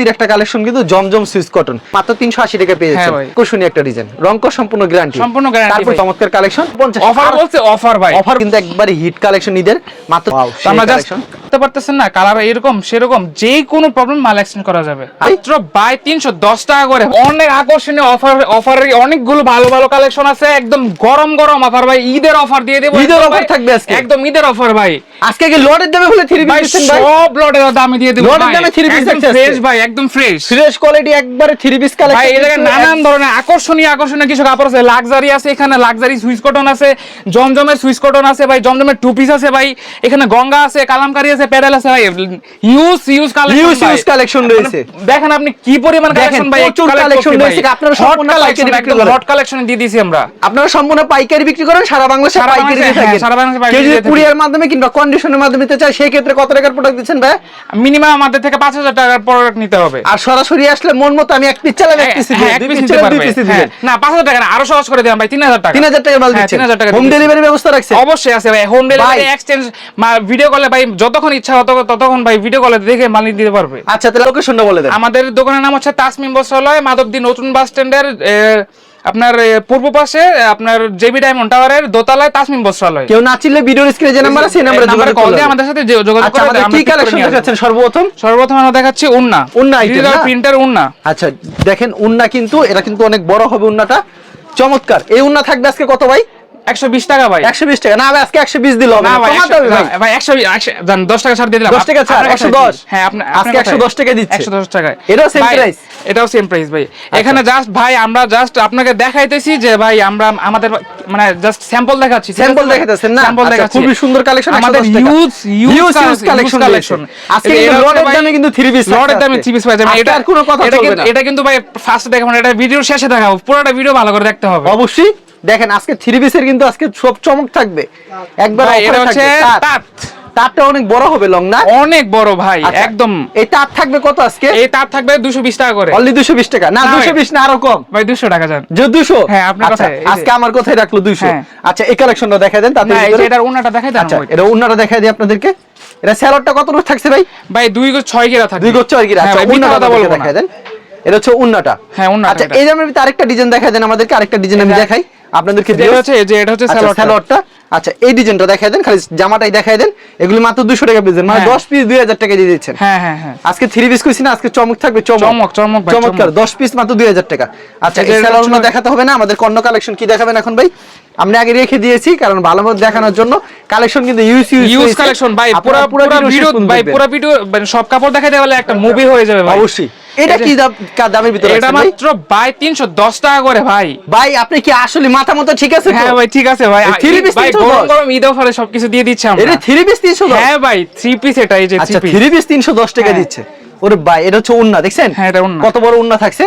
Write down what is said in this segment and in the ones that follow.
অস্থির একটা কালেকশন কিন্তু জমজম সুইস কটন মাত্র তিনশো আশি টাকা পেয়ে হ্যাঁ যাচ্ছেন। কুশনি একটা ডিজাইন রংক সম্পূর্ণ গ্যারান্টি সম্পূর্ণ তারপর চমৎকার কালেকশন অফার বলছে অফার ভাই। অফার কিন্তু একবারে হিট কালেকশন ঈদের। মাত্র আমরা জাস্ট করতে পারতেছেন না কালার এরকম সেরকম যে কোনো প্রবলেম মাল এক্সচেঞ্জ করা যাবে। মাত্র বাই তিনশো দশ টাকা করে। অনেক আকর্ষণীয় অফার অফারে অনেকগুলো ভালো ভালো কালেকশন আছে। একদম গরম গরম অফার ভাই। ঈদের অফার দিয়ে দেবো ঈদের ভাই। থাকবে আজকে? একদম ঈদের অফার ভাই। আজকে কি লটের দামে বলে থ্রি ভাই পিস ভাই? সব লটের দামে দিয়ে দেবো লটের দামে? ফ্রেশ ভাই একদম ফ্রেশ ফ্রেশ কোয়ালিটি একবারে থ্রি পিস ভাই কালেকশন এই জায়গায় নানান ধরনের আকর্ষণীয় আকর্ষণীয় কিছু কাপড় আছে। লাক্সারি আছে এখানে লাক্সারি সুইস কটন আছে জমজমের সুইস কটন আছে ভাই জমজমের টু পিস আছে ভাই। এখানে গঙ্গা আছে কালামকারি আছে প্যাডেল আছে ভাই। Use use collection Use, use collection রয়েছে। দেখেন আপনি কি পরিমাণ কালেকশন ভাই প্রচুর collection রয়েছে, আপনারা সম্পূর্ণ পাইকারি বিক্রি করেন। হট কালেকশন দিয়ে দিয়েছি আমরা। আপনারা সম্পূর্ণ পাইকারি বিক্রি করেন সারা বাংলাদেশে সারা পাইকারি দিয়ে থাকেন। হ্যাঁ, সারা বাংলাদেশে পাইকারি দিয়ে থাকি। কুরিয়ার মাধ্যমে কিংবা কন্ডিশনের মাধ্যমে নিতে চায় সেই ক্ষেত্রে কত টাকার প্রোডাক্ট দিচ্ছেন ভাই? মিনিমাম আমাদের থেকে পাঁচ হাজার টাকার প্রোডাক্ট নিতে হবে। আর সরাসরি আসলে মন মতো আমি এক পিস চালাম এক পিস হ্যাঁ, দুই পিস চালাম দুই পিস হ্যাঁ, না পাঁচ হাজার টাকা না আরও সহজ করে ভাই তিন হাজার টাকা। তিন হাজার টাকা মাল দিচ্ছি 3000 টাকা হোম ডেলিভারি ব্যবস্থা রাখছে? অবশ্যই আছে ভাই হোম ডেলিভারি। এক্সচেঞ্জ ভিডিও কলে ভাই যতক্ষণ ইচ্ছা তত ততক্ষণ ভাই ভিডিও কলে দেখে মাল দিতে পারবে। আচ্ছা তাহলে লোকেশনটা বলে দেন। আমাদের দোকানের নাম হচ্ছে তাসমিম বস্ত্রালয় মাধবদী নতুন বাস স্ট্যান্ডের আপনার পূর্ব পাশে আপনার জেবি ডায়মন্ড টাওয়ারের দোতলায় তাসমিম বস্ত্রালয় কেউ না চিনলে ভিডিওর স্ক্রিনে যে নাম্বার আছে সেই নাম্বারে যোগাযোগ কল দিয়ে আমাদের সাথে যোগাযোগ আচ্ছা করে আমাদের আমরা কি কালেকশন। দেখাচ্ছেন? সর্বপ্রথম? সর্বপ্রথম আমরা দেখাচ্ছি উন্না। উন্না এই না? প্রিন্টার উন্না। আচ্ছা দেখেন উন্না কিন্তু এটা কিন্তু অনেক বড় হবে উন্নাটা। চমৎকার। এই উন্না থাকবে আজকে কত ভাই? একশো বিশ টাকা ভাই। একশো বিশ টাকা। না আজকে দিলে না ভাই জান, টাকা ছাড় দিয়ে দিলাম। 10 টাকা ছাড়, 110 হ্যাঁ আপনি আজকে 110 টাকা দিচ্ছে। এটাও same ভাই, এটাও সেম প্রাইস ভাই। এখানে জাস্ট ভাই আমরা জাস্ট আপনাকে দেখাইতেছি যে ভাই আমরা আমাদের মানে জাস্ট স্যাম্পল দেখাচ্ছি স্যাম্পল দেখাতেছেন না? স্যাম্পল আচ্ছা, দেখাচ্ছি। খুবই সুন্দর কালেকশন আমাদের ইউজ ইউজ কালেকশন কালেকশন আজকে কিন্তু লটের দামে কিন্তু পিস লটের দামে থ্রি পিস পাই যাবেন এটা এটা আর কোনো কথা চলবে কিন্তু না। এটা কিন্তু ভাই ফার্স্ট দেখাবো না, এটা ভিডিওর শেষে দেখাবো। পুরোটা ভিডিও ভালো করে দেখতে হবে। অবশ্যই। দেখেন আজকে থ্রি পিসের কিন্তু আজকে সব চমক থাকবে। একবার ভাই, এটা হচ্ছে তাঁত। তাঁত। অনেক বড় হবে লং না? অনেক বড় ভাই আচ্ছা, একদম। এই তাঁত থাকবে কত আজকে? এই তার থাকবে দুশো বিশ টাকা করে। অনলি টাকা। না না দুশো ভাই। বিশ না আরও কম। ভাই টাকা যে হ্যাঁ, আপনার আচ্ছা যে। আজকে আমার কোথায় রাখল দুশো। হ্যাঁ। আচ্ছা এই কালেকশনটা দেখা দেন তাতে এটার উন্নাটা দেখাই দেন আচ্ছা এটা উন্নাটা দেখা দিই আপনাদেরকে। এটা স্যালাডটা কত রোজ থাকছে ভাই? ভাই দুই গো ছয় কেরা থাকবে। দুই গোচ্ছ আর কি হ্যাঁ আচ্ছা কথা দেন। এটা হচ্ছে উন্নাটা। হ্যাঁ, উন্নাটা আচ্ছা এই জামার ভিতরে আরেকটা ডিজাইন দেখা দেন আমাদেরকে আরেকটা ডিজাইন আমি দেখাই। আপনাদেরকে এটা হচ্ছে এই যে এটা হচ্ছে আচ্ছা স্যালোয়ারটা। আচ্ছা এই ডিজাইনটা দেখাই দেন খালি জামাটাই দেখাই দেন। এগুলি মাত্র 200 টাকা পিস মানে হ্যাঁ। 10 পিস 2000 টাকা দিয়ে দিচ্ছেন হ্যাঁ হ্যাঁ হ্যাঁ। আজকে থ্রি পিস কইছি না আজকে চমক থাকবে চমক। চমক, চমক চমৎকার 10 পিস মাত্র 2000 টাকা। আচ্ছা এই যে স্যালোয়ারগুলো দেখাতে হবে না আমাদের কর্ণ কালেকশন কি দেখাবেন এখন ভাই? আমরা আগে রেখে দিয়েছি কারণ ভালো মতো দেখানোর জন্য কালেকশন কিন্তু ইউজ ইউজ কালেকশন ভাই পুরো পুরো ভিডিও ভাই পুরো ভিডিও মানে সব কাপড় দেখাইতে গেলে একটা মুভি হয়ে যাবে ভাই। অবশ্যই। এটা কি দামের ভিতরে এটা মাত্র ভাই তিনশো দশ টাকা করে ভাই। ভাই আপনি কি আসলে মাথা মতো ঠিক আছে হ্যাঁ ভাই ঠিক আছে ভাই। থ্রি পিস ভাই গরম গরম ঈদ অফারে সবকিছু দিয়ে দিচ্ছে আমরা। এটা থ্রি পিস 310 হ্যাঁ ভাই থ্রি পিস এটা এই যে থ্রি পিস তিনশো দশ 310 টাকা হ্যাঁ। দিচ্ছে। ওরে ভাই এটা হচ্ছে উন্না দেখছেন? হ্যাঁ, এটা উন্না। কত বড় উন্না থাকছে?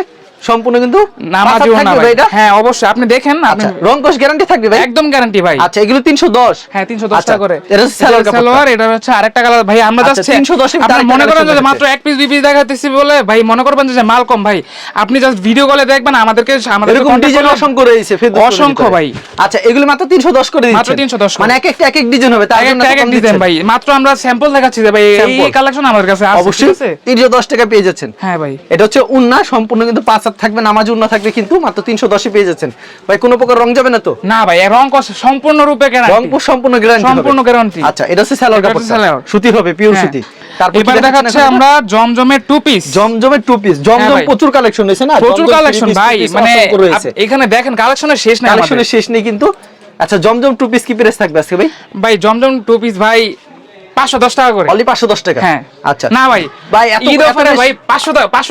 সম্পূর্ণ কিন্তু নামাজি পাঁচাত না ভাই হ্যাঁ অবশ্যই। আপনি দেখেন না আপনি আচ্ছা রংকশ গ্যারান্টি থাকবে ভাই? একদম গ্যারান্টি ভাই। আচ্ছা এগুলো 310 হ্যাঁ 310 আচ্ছা, টাকা করে। এটা হচ্ছে সালোয়ার। সালোয়ার এটা হচ্ছে আরেকটা কালার ভাই আমরা আচ্ছা, জাস্ট 310 এর আপনি মনে করেন যে মাত্র এক পিস দুই পিস দেখাতেছি বলে ভাই মনে করবেন যে মাল কম ভাই। আপনি জাস্ট ভিডিও কলে দেখবেন আমাদেরকে আমাদের এরকম ডিজাইন অসংখ্য রয়েছে অসংখ্য ভাই। আচ্ছা এগুলো মাত্র 310 করে দিচ্ছেন মাত্র 310 করে। মানে এক একটা এক এক ডিজাইন হবে এক জন্য এক এক ডিজাইন ভাই। মাত্র আমরা স্যাম্পল দেখাচ্ছি যে ভাই এই কালেকশন আমার কাছে আছে অবশ্যই। ঠিক আছে 310 টাকা পেয়ে যাচ্ছেন। হ্যাঁ ভাই। এটা হচ্ছে উন্না সম্পূর্ণ কিন্তু পাঁচ থাকবে নামাজ উন্না থাকবে কিন্তু মাত্র 310 এ পেয়ে যাচ্ছেন। ভাই কোনো প্রকার রং যাবে না তো? না ভাই রং সম্পূর্ণরূপে গ্যারান্টি রংপুর সম্পূর্ণ গ্যারান্টি সম্পূর্ণ guarantee। আচ্ছা এটা হচ্ছে কাপড় সালোয়ার। হবে পিওর সুতি। এবার দেখাচ্ছে আমরা জমজমের টু পিস জমজমের টু পিস জমজম প্রচুর কালেকশন রয়েছে না? প্রচুর কালেকশন ভাই মানে এখানে দেখেন কালেকশনের শেষ নাই কালেকশনের শেষ নেই কিন্তু। আচ্ছা জমজম টু পিস কি প্রাইস থাকবে আজকে ভাই? ভাই জমজম টু পিস ভাই পাঁচশো দশ টাকা করে। অনলি 510 টাকা? হ্যাঁ। আচ্ছা। না ভাই ভাই এত ঈদ অফারে ভাই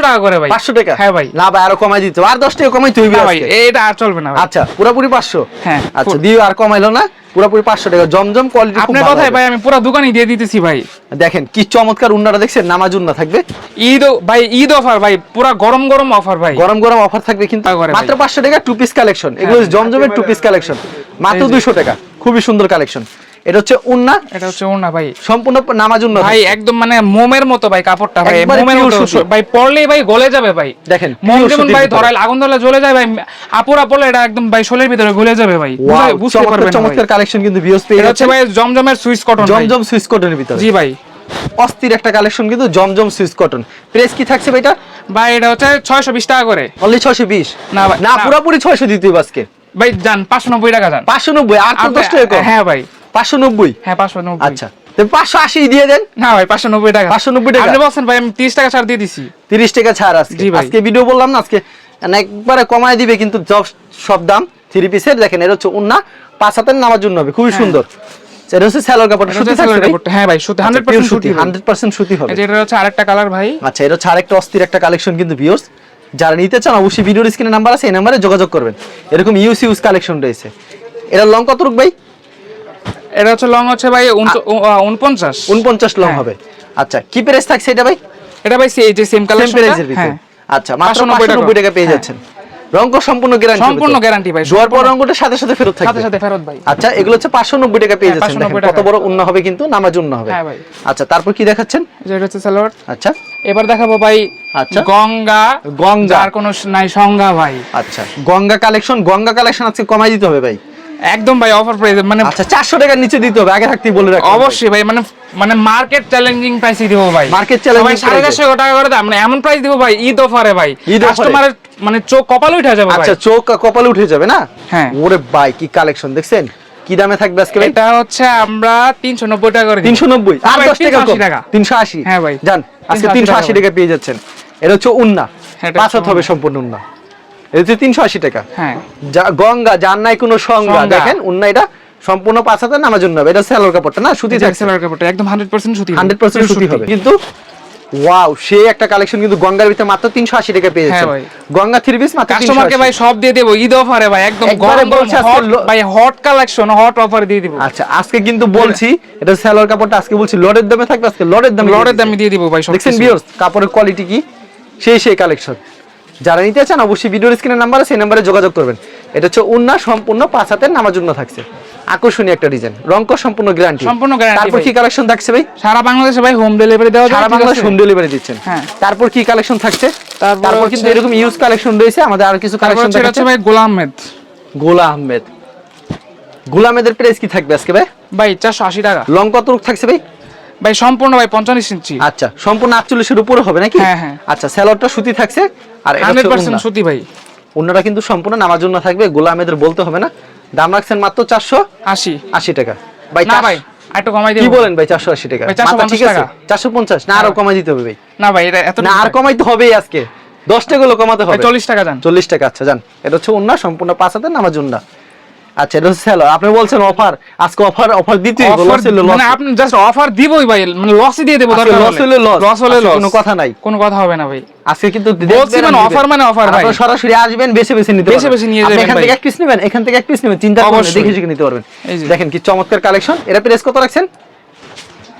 টাকা করে ভাই। 500 টাকা? হ্যাঁ ভাই। না ভাই আরও কমাই দিতে আর 10 টাকা কমাই তুই ভাই এটা আর চলবে না আচ্ছা পুরোপুরি 500 হ্যাঁ, আচ্ছা দিও আর কমাইলো না। পুরোপুরি 500 টাকা। জমজম কোয়ালিটি আপনার কথাই ভাই আমি পুরো দোকানই দিয়ে দিতেছি ভাই। দেখেন কি চমৎকার উন্নাটা দেখছেন? নামাজ উন্না থাকবে। ঈদ ও- ভাই ঈদ অফার ভাই পুরো গরম গরম অফার ভাই। গরম গরম অফার থাকবে কিন্তু। মাত্র 500 টাকা টু পিস কালেকশন এগুলো হ্যাঁ। জমজমের টু পিস কালেকশন মাত্র এই যে। 200 টাকা। খুবই সুন্দর কালেকশন এটা হচ্ছে উন্না। এটা হচ্ছে ওনা ভাই। সম্পূর্ণ নামাজ উন্না ভাই একদম মানে মোমের মতো ভাই কাপড়টা ভাই মোমের মতো। ভাই ভাই গলে যাবে ভাই। দেখেন, মোম যেমন ভাই। ধরাইলে আগুন ধরালে জ্বলে যায় ভাই আপুরা পড়লে এটা একদম ভাই শোলের ভিতরে গলে যাবে ভাই। বুঝতে পারবেন চমৎকার কালেকশন কিন্তু ভিউস পেয়ে এটা হচ্ছে যাচ্ছে ভাই জমজমের সুইচ কটন জমজম সুইস কটনের ভিতরে। জি ভাই। অস্থির একটা কালেকশন কিন্তু জমজম সুইচ কটন প্রেস কি থাকছে ভাই এটা ভাই এটা হচ্ছে ছয়শো বিশ টাকা করে। অনলি ছয়শো বিশ? না ভাই, না। পুরোপুরি ছয়শো দিতে হবে আজকে। ভাই যান পাঁচশো নব্বই টাকা যান। পাঁচশো নব্বই আর তো দশ টাকা হ্যাঁ ভাই। পাঁচশো নব্বই? হ্যাঁ পাঁচশো নব্বই। আচ্ছা পাঁচশো আশি দিয়ে দেন। না ভাই পাঁচশো নব্বই টাকা। 590 টাকা? আপনি বলছেন ভাই আমি তিরিশ টাকা ছাড় দিয়ে দিছি। তিরিশ টাকা ছাড় আজকে। আজকে ভিডিও বললাম না আজকে একবারে কমায় দিবে কিন্তু সব সব দাম থ্রি পিসের দেখেন এটা হচ্ছে উন্না পাঁচ হাতের নামার জন্য হবে খুবই সুন্দর। এটা হচ্ছে কাপড় সুতি। হ্যাঁ ভাই সুতি আচ্ছা, সুতি সুতি হবে। এটা হচ্ছে আরেকটা কালার ভাই। আচ্ছা এটা হচ্ছে আরেকটা অস্থির একটা কালেকশন কিন্তু ভিউয়ার্স যারা নিতে চান অবশ্যই ভিডিওর স্ক্রিনে নাম্বার আছে এই নাম্বারে যোগাযোগ করবেন। এরকম ইউস ইউজ কালেকশন রয়েছে। এটা লং কত রুক ভাই? এটা হচ্ছে লং হচ্ছে ভাই উনপঞ্চাশ। উনপঞ্চাশ লং হ্যাঁ। হবে। আচ্ছা কি প্রাইস থাকছে এটা ভাই? এটা ভাই সেই যে সেম কালার প্রাইসের ভিতরে। হ্যাঁ। আচ্ছা মাত্র 590 নব্বই টাকা। টাকা পেয়ে হ্যাঁ। যাচ্ছেন। রঙ সম্পূর্ণ গ্যারান্টি সম্পূর্ণ গ্যারান্টি ভাই, জোয়ার পর। রঙটা সাথে সাথে ফেরত থাকবে। সাথে সাথে ফেরত ভাই। আচ্ছা এগুলো হচ্ছে পাঁচশো নব্বই টাকা পেয়ে যাচ্ছেন। কত বড় উন্ন হবে কিন্তু? নামাজ উন্ন হবে। হ্যাঁ ভাই। আচ্ছা তারপর কি দেখাচ্ছেন? এটা হচ্ছে সালোয়ার। আচ্ছা। এবার দেখাবো ভাই আচ্ছা। গঙ্গা। গঙ্গা। যার কোনো নাই সংজ্ঞা ভাই। আচ্ছা গঙ্গা কালেকশন গঙ্গা কালেকশন আজকে কমাই দিতে হবে ভাই। একদম ভাই অফার প্রাইস মানে আচ্ছা চারশো টাকার নিচে দিতে হবে আগে থাকতেই বলে রাখি অবশ্যই ভাই মানে মানে মার্কেট চ্যালেঞ্জিং প্রাইসই দিব ভাই। Market challenging ভাই সাড়ে price এ। চারশো টাকা করে দাম মানে এমন প্রাইস দিব ভাই ঈদ অফারে ভাই। কাস্টমারের মানে চোখ কপাল উঠে যাবে ভাই। আচ্ছা চোখ কপালে উঠে যাবে না? হ্যাঁ। ওরে ভাই কি কালেকশন দেখছেন? কি দামে থাকবে আজকে এটা হচ্ছে আমরা তিনশো নব্বই টাকা করে দিব। তিনশো নব্বই? না আর ভাই, দশ টাকা কম। টাকা। তিনশো আশি? হ্যাঁ ভাই। জান আজকে 380 তিনশো আশি টাকা। পেয়ে যাচ্ছেন। এটা হচ্ছে উন্না। এটা পাঁচ হবে সম্পূর্ণ উন্না। এটা তিনশো আশি টাকা। হ্যাঁ। গঙ্গা যার নাই কোনো সংজ্ঞা। দেখেন উন্না এটা সম্পূর্ণ পাঁচ নামার জন্য হবে। এটা কাপড়টা না? সুতি কাপড়টা একদম হান্ড্রেড পার্সেন্ট সুতি হান্ড্রেড পার্সেন্ট সুতি হবে। কিন্তু ওয়াও সে একটা কালেকশন কিন্তু গঙ্গার ভিতরে মাত্র তিনশো আশি টাকা পেয়ে হ্যাঁ যাচ্ছেন ভাই। গঙ্গা থ্রি পিস মাত্র কাস্টমারকে ভাই সব দিয়ে দেবো। ঈদ অফারে ভাই একদম গরম বলছে ভাই হট কালেকশন হট অফার দিয়ে দিব। আচ্ছা আজকে কিন্তু বলছি এটা স্যালোর কাপড়টা আজকে বলছি লডের দামে থাকবে আজকে? লডের দামে লড়ের দামে দিয়ে দিব ভাই দেখছেন। কাপড়ের কোয়ালিটি কি? সেই সেই কালেকশন যারা নিতে চান অবশ্যই ভিডিওর স্ক্রিনের নাম্বার আছে সেই নাম্বারে যোগাযোগ করবেন। এটা হচ্ছে উন্না সম্পূর্ণ পাঁচ হাতের নামার জন্য থাকছে। আকর্ষণীয় একটা ডিজাইন রংক সম্পূর্ণ গ্যারান্টি সম্পূর্ণ guarantee তারপর কি কালেকশন থাকছে ভাই? সারা বাংলাদেশে ভাই হোম ডেলিভারি দেওয়া সারা বাংলাদেশ হোম ডেলিভারি দিচ্ছেন। হ্যাঁ। তারপর কি কালেকশন থাকছে? তারপর কিন্তু এরকম ইউজ কালেকশন রয়েছে আমাদের আর কিছু কালেকশন এটা ভাই গোলাম আহমেদ। গোলা আহমেদ। গোলা আহমেদের প্রাইস কি থাকবে আজকে ভাই? ভাই চারশো আশি টাকা। লং কত থাকছে ভাই? ভাই সম্পূর্ণ ভাই পঞ্চাশ ইঞ্চি। আচ্ছা সম্পূর্ণ আটচল্লিশের উপরে হবে নাকি? হ্যাঁ, হ্যাঁ। আচ্ছা স্যালোডটা সুতি থাকছে। আর এটা। সুতি ভাই। কিন্তু সম্পূর্ণ নামার জন্য থাকবে গোলা বলতে হবে না। দাম রাখছেন মাত্র চারশো আশি। আশি টাকা। ভাই না ভাই একটু কমাই কি বলেন ভাই চারশো আশি টাকা? ভাই, 450 মাথা ঠিক আছে। টাকা। চারশো পঞ্চাশ। না আরও। কমাই দিতে হবে ভাই। না ভাই এটা এত না আর কমাইতে হবেই আজকে। দশ টাকাগুলো কমাতে হবে। চল্লিশ টাকা যান। চল্লিশ টাকা আচ্ছা জান এটা হচ্ছে অন্য সম্পূর্ণ পাঁচ হাজার নামাজ জন্য। আচ্ছা এটা হচ্ছে আপনি বলছেন অফার আজকে অফার অফার দিতে Offer মানে আপনি জাস্ট অফার দিবই ভাই মানে লসই দিয়ে দেবো দরকার loss হলে। লস লস হলে লস কোনো কথা নাই। কোনো কথা হবে না ভাই। আজকে কিন্তু বলছি মানে অফার মানে অফার ভাই। আপনি সরাসরি আসবেন বেছে বেছে নিতে বেছে। বেছে নিয়ে যাবেন এখান থেকে এক পিস নেবেন এখান থেকে এক পিস নেবেন চিন্তা করে দেখে শিখে নিতে পারবেন। দেখেন কি চমৎকার কালেকশন এটা প্রেস কত রাখছেন?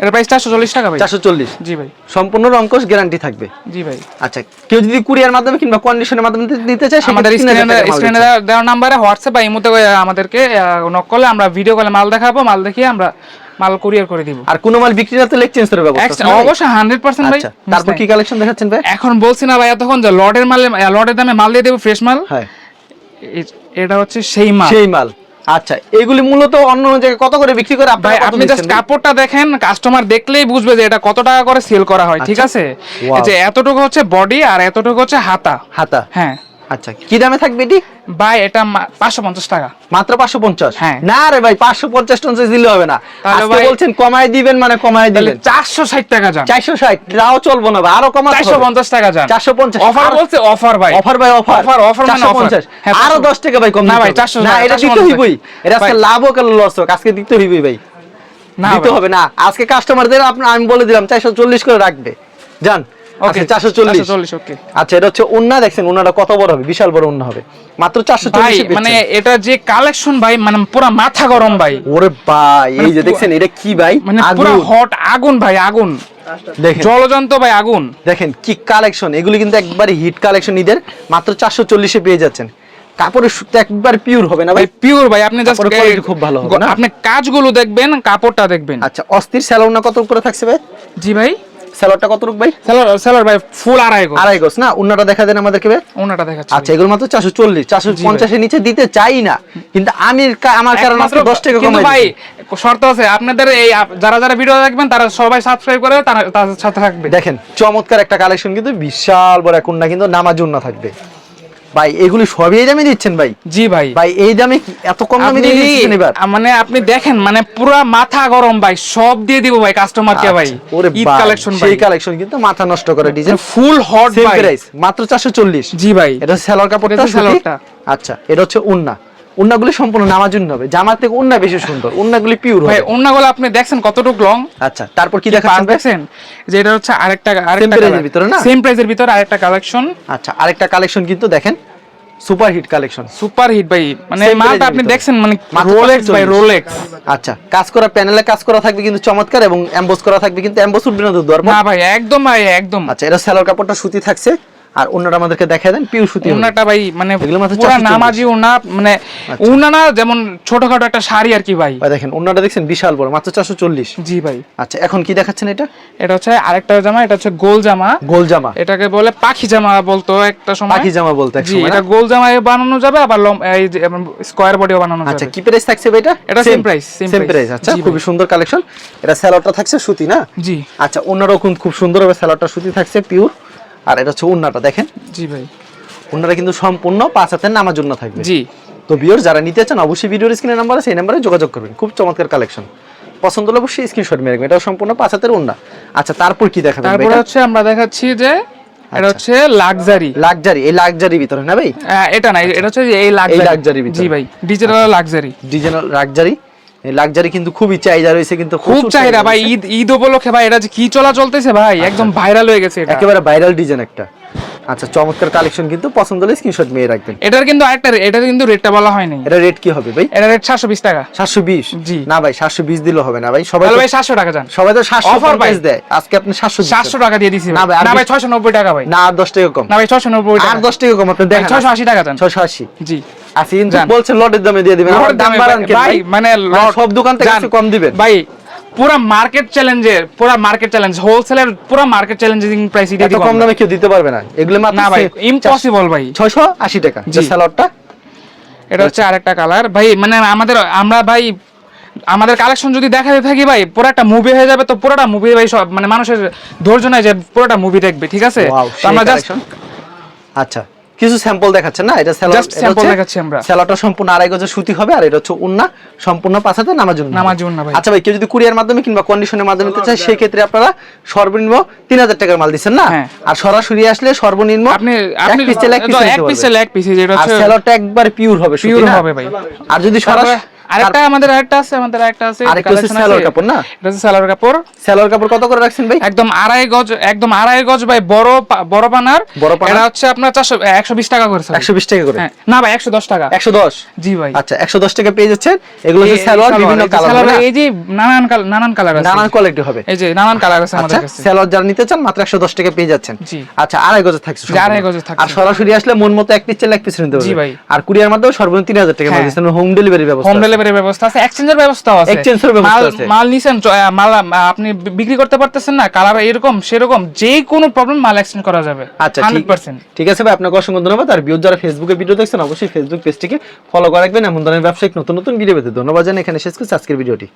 এটা প্রাইস চারশো চল্লিশ টাকা ভাই। চারশো চল্লিশ। জি ভাই। সম্পূর্ণ গ্যারান্টি থাকবে। জি ভাই। আচ্ছা কেউ যদি কুরিয়ার মাধ্যমে কিংবা কন্ডিশনের মাধ্যমে চায় আমাদের স্ক্রিনে। দেওয়ার নাম্বারে বা ইমোতে আমাদেরকে নক করলে আমরা ভিডিও কলে মাল দেখাবো মাল দেখিয়ে আমরা মাল কুরিয়ার করে দিব। আর কোনো মাল বিক্রি না তো এক্সচেঞ্জ ব্যবস্থা? অবশ্যই হান্ড্রেড পার্সেন্ট ভাই। আচ্ছা তারপর কি কালেকশন দেখাচ্ছেন ভাই? এখন বলছি না ভাই এতক্ষণ যে লটের মালে লটের দামে মাল দিয়ে দেবো ফ্রেশ মাল। হ্যাঁ। এটা হচ্ছে সেই মাল। সেই মাল। আচ্ছা এগুলি মূলত অন্য অন্য জায়গায় কত করে বিক্রি করে ভাই আপনি জাস্ট কাপড়টা দেখেন কাস্টমার দেখলেই বুঝবে যে এটা কত টাকা করে সেল করা হয় ঠিক আচ্ছা। আছে? যে এতটুকু হচ্ছে বডি আর এতটুকু হচ্ছে হাতা। হাতা। হ্যাঁ। আচ্ছা কি দামে থাকবে এটি? ভাই এটা পাঁচশো পঞ্চাশ টাকা। মাত্র পাঁচশো পঞ্চাশ? হ্যাঁ। না রে ভাই পাঁচশো পঞ্চাশ টঞ্চাশ দিলে হবে না। আজকে বলছেন কমায় দিবেন মানে কমায় চারশো ষাট টাকা যান। চারশো ষাট তাও চলবো না ভাই আরও কমাতে চারশো পঞ্চাশ টাকা যান। 450 অফার বলছে অফার ভাই। অফার ভাই অফার। অফার অফার মানে 450 হ্যাঁ, আরও দশ টাকা ভাই কম না ভাই। 400 না এটা দিতে হইবই। এটা আজকে লাভ হোক আর লস হোক? আজকে দিতে হইবই ভাই। না দিতে হবে না। আজকে কাস্টমারদের আপনি আমি বলে দিলাম চারশো চল্লিশ করে রাখবে। যান। ওকে আচ্ছা ওকে আচ্ছা এটা হচ্ছে উন্না দেখছেন উন্নাটা কত বড় হবে? বিশাল বড় উন্না হবে। মাত্র চারশো ভাই চল্লিশ মানে এটা যে কালেকশন ভাই মানে পুরো মাথা গরম ভাই। ওরে ভাই এই যে মানে দেখছেন এটা কি ভাই? মানে পুরো হট আগুন ভাই আগুন। দেখেন। জলজন্ত ভাই আগুন। দেখেন কি কালেকশন এগুলি কিন্তু একবারে হিট কালেকশন ঈদের। মাত্র চারশো চল্লিশে পেয়ে যাচ্ছেন। কাপড়ের সুতো একবার পিওর হবে না ভাই পিওর ভাই আপনি জাস্ট quality খুব ভালো হবে না? আপনি কাজগুলো দেখবেন কাপড়টা দেখবেন। আচ্ছা অস্থির স্যালোনা কত করে থাকছে ভাই? জি ভাই। স্যালোডটা কত রুক ভাই? স্যালাড স্যালাড ভাই ফুল আড়াই গোস আড়াই গোস না উন্নাটা দেখা দেন আমাদেরকে ভাই। দেখাচ্ছি আচ্ছা এগুলো মাত্র চারশো চল্লিশ। চারশো জি ভাই। পঞ্চাশের নিচে দিতে চাই না। কিন্তু আমি আমার কারণ আজকে দশ টাকা কিন্তু কমাই ভাই শর্ত আছে আপনাদের এই যারা যারা ভিডিও দেখবেন তারা সবাই সাবস্ক্রাইব করে তারা তাদের সাথে থাকবে। দেখেন চমৎকার একটা কালেকশন কিন্তু বিশাল বড় এক উন্না কিন্তু নামাজুন্না থাকবে। ভাই এগুলি সবই এই দামে দিচ্ছেন ভাই? জি ভাই। ভাই এই দামে এত কম দামে দিয়ে দিচ্ছেন এবার? মানে আপনি দেখেন মানে পুরা মাথা গরম ভাই সব দিয়ে দিব ভাই কাস্টমার কে ভাই। আচ্ছা, ওরে ঈদ কালেকশন ভাই। সেই কালেকশন কিন্তু মাথা নষ্ট করে ডিজাইন ফুল হট ভাই। মাত্র 440 জি ভাই। এটা সেলর কাপড়টা হচ্ছে আচ্ছা এটা হচ্ছে উন্না। উন্নাগুলি সম্পূর্ণ নামাজুন হবে জামার থেকে উন্না বেশি সুন্দর উন্নাগুলি পিওর ভাই অন্যগুলো আপনি দেখছেন কতটুকু লং আচ্ছা তারপর কি দেখাচ্ছেন? দেখছেন যে এটা হচ্ছে আরেকটা আরেকটা এর ভিতরে না? সেম প্রাইসের ভিতরে আরেকটা কালেকশন আচ্ছা আরেকটা কালেকশন কিন্তু দেখেন super hit collection super hit ভাই মানে Same মালটা আপনি। দেখছেন মানে রোলেক্স ভাই রোলেক্স আচ্ছা কাজ করা প্যানেলে কাজ করা থাকবে কিন্তু চমৎকার এবং এমবোস করা থাকবে কিন্তু এমবোস উঠবে না তো দরবার না ভাই একদম ভাই একদম। আচ্ছা এটা সেলর কাপড়টা সুতি থাকছে। আর অন্যটা আমাদেরকে দেখায় দেন পিওর সুতি। উনাটা ভাই মানে পুরা 440 নামাজি উনা মানে উনা না যেমন ছোটখাটো একটা শাড়ি আর কি ভাই। ভাই দেখেন অন্যটা দেখছেন বিশাল বড় মাত্র চারশো চল্লিশ। জি ভাই। আচ্ছা এখন কি দেখাচ্ছেন এটা? এটা হচ্ছে আরেকটা জামা এটা হচ্ছে গোল জামা। গোল জামা। এটাকে বলে পাখি জামা বলতো একটা সময়। পাখি জামা বলতে এক সময় এটা গোল জামা বানানো যাবে আবার লম এই যে স্কয়ার বডিও বানানো যাবে। আচ্ছা কি প্রাইস থাকছে ভাই এটা? এটা price, same সেম প্রাইস আচ্ছা জি খুবই সুন্দর কালেকশন এটা স্যালাডটা থাকছে সুতি না? জি। আচ্ছা কিন্তু খুব সুন্দর হবে স্যালাডটা সুতি থাকছে পিওর আর এটা হচ্ছে উন্নাটা দেখেন? জি ভাই। উন্নাটা কিন্তু সম্পূর্ণ পাঁচ হাতের নামার জন্য থাকবে। জি। তো বিয়র যারা নিতে চান অবশ্যই ভিডিওর স্ক্রিনের নাম্বার আছে এই নাম্বারে যোগাযোগ করবেন। খুব চমৎকার কালেকশন পছন্দ হলে অবশ্যই স্ক্রিনশট মেরে রাখবেন। এটা সম্পূর্ণ পাঁচ হাতের উন্না। আচ্ছা তারপর কি দেখাবেন ভাই? তারপরে হচ্ছে আমরা দেখাচ্ছি যে এটা আচ্ছা। হচ্ছে লাক্সারি লাক্সারি এই লাক্সারি ভিতরে না ভাই? এটা না এটা হচ্ছে এই লাক্সারি ভিতরে। জি ভাই digital luxury designer luxury luxury কিন্তু খুবই চাহিদা রয়েছে কিন্তু খুব চাহিদা ভাই। ঈদ ঈদ উপলক্ষে ভাই এটা যে কি চলা চলতেছে ভাই একদম ভাইরাল হয়ে গেছে এটা। একেবারে ভাইরাল ডিজাইন একটা। আচ্ছা চমৎকার কালেকশন কিন্তু পছন্দ হলে স্ক্রিনশট মেয়ে রাখবেন। এটার কিন্তু আরেকটা এটার কিন্তু রেটটা বলা হয়নি এটা রেট কি হবে ভাই? এটা রেট সাতশো বিশ টাকা। সাতশো বিশ? জি। না ভাই সাতশো বিশ দিলে হবে না ভাই। সবাই ভাই সাতশো টাকা যান। সবাই তো সাতশো Offer ভাই। পঞ্চাশ দেয়। আজকে আপনি সাতশো সাতশো টাকা দিয়ে দিছি না না ভাই, আর ভাই বেশি- ছয়শো নব্বই টাকা ভাই। না আর দশ টাকা কম। না ভাই ছয়শো নব্বই আর টাকা দশ টাকা কম আপনি দেখেন। ছয়শো আশি টাকা যান। ছয়শো আশি। জি। আশি কিন্তু বলছে লটের দামে দিয়ে দিবেন। লটের দাম বাড়ান ভাই, ভাই মানে সব দোকান থেকে। কম দিবেন। ভাই পুরা মার্কেট চ্যালেঞ্জের পুরা মার্কেট চ্যালেঞ্জ হোলসেলের পুরা মার্কেট চ্যালেঞ্জিং প্রাইস এত দিব কম দামে কেউ দিতে পারবে না। এগুলো মাত্র না ভাই ইম্পসিবল ভাই। ছয়শো আশি টাকা। জি। যে স্যালাডটা এটা হচ্ছে আরেকটা কালার ভাই মানে আমাদের আমরা ভাই আমাদের কালেকশন যদি দেখাতে থাকি ভাই পুরো একটা মুভি হয়ে যাবে তো পুরোটা মুভি ভাই সব মানে মানুষের ধৈর্য নাই যে পুরোটা মুভি দেখবে ঠিক আছে? আমরা জাস্ট আচ্ছা। কিছু স্যাম্পল দেখাচ্ছে না এটা স্যালাড স্যাম্পল দেখাচ্ছি আমরা। স্যালাডটা সম্পূর্ণ আড়াই গজের সুতি হবে আর এটা হচ্ছে উন্না সম্পূর্ণ পাঁচাতে নামার জন্য নামাজ উন্না ভাই। আচ্ছা ভাই কেউ যদি কুরিয়ার মাধ্যমে কিংবা কন্ডিশনের মাধ্যমে নিতে চায় সেই ক্ষেত্রে আপনারা সর্বনিম্ন তিন হাজার টাকার মাল দিচ্ছেন না হ্যাঁ। আর সরাসরি আসলে সর্বনিম্ন আপনি এক আপনি পিসে লাগ এক পিস এক পিস যেটা আর হচ্ছে স্যালাডটা একবার পিওর হবে সুতি হবে ভাই। আর যদি সরাসরি আরেকটা আমাদের আরেকটা আছে আমাদের আরেকটা আছে আরেকটা হচ্ছে সালোয়ার কাপড় না? এটা হচ্ছে সালোয়ার কাপড়। কত করে রাখছেন ভাই? একদম আড়াই গজ একদম আড়াই গজ ভাই বড় বড় পানার। বড় পানার? এটা হচ্ছে আপনার চারশো একশো বিশ টাকা করে টাকা করে? হ্যাঁ। না ভাই একশো দশ টাকা। একশো দশ? জি ভাই। আচ্ছা একশো দশ টাকা পেয়ে যাচ্ছেন। এগুলো হচ্ছে বিভিন্ন কালার সালোয়ার, এই যে নানান কালার নানান কালার আছে। নানান কোয়ালিটি হবে। এই যে নানান কালার আছে আচ্ছা আমাদের কাছে। স্যালোয়ার যারা নিতে চান মাত্র একশো দশ টাকা পেয়ে যাচ্ছেন। আচ্ছা আড়াই গজে থাকছে আড়াই গজে থাকছে। আর সরাসরি আসলে মন মতো এক পিস চাইলে এক পিস নিতে জি ভাই। আর কুরিয়ার মাধ্যমে সর্বনিম্ন তিন হাজার টাকা হ্যাঁ। পাচ্ছেন হোম ডেলিভারি ব্যবস্থা। ডেলিভারি ব্যবস্থা আছে এক্সচেঞ্জের আছে। এক্সচেঞ্জের ব্যবস্থা আছে। মাল নিছেন মাল আপনি বিক্রি করতে পারতেছেন না কালার এরকম সেরকম যে কোনো প্রবলেম মাল এক্সচেঞ্জ করা যাবে। আচ্ছা হান্ড্রেড ঠিক পার্সেন্ট ঠিক আছে ভাই আপনাকে অসংখ্য ধন্যবাদ। আর ভিউ যারা ফেসবুকে ভিডিও দেখছেন অবশ্যই ফেসবুক পেজটিকে ফলো করে রাখবেন। এমন ধরনের ব্যবসায়িক নতুন নতুন ভিডিও পেতে ধন্যবাদ জানাই। এখানে শেষ করছি আজকের ভিডিওটি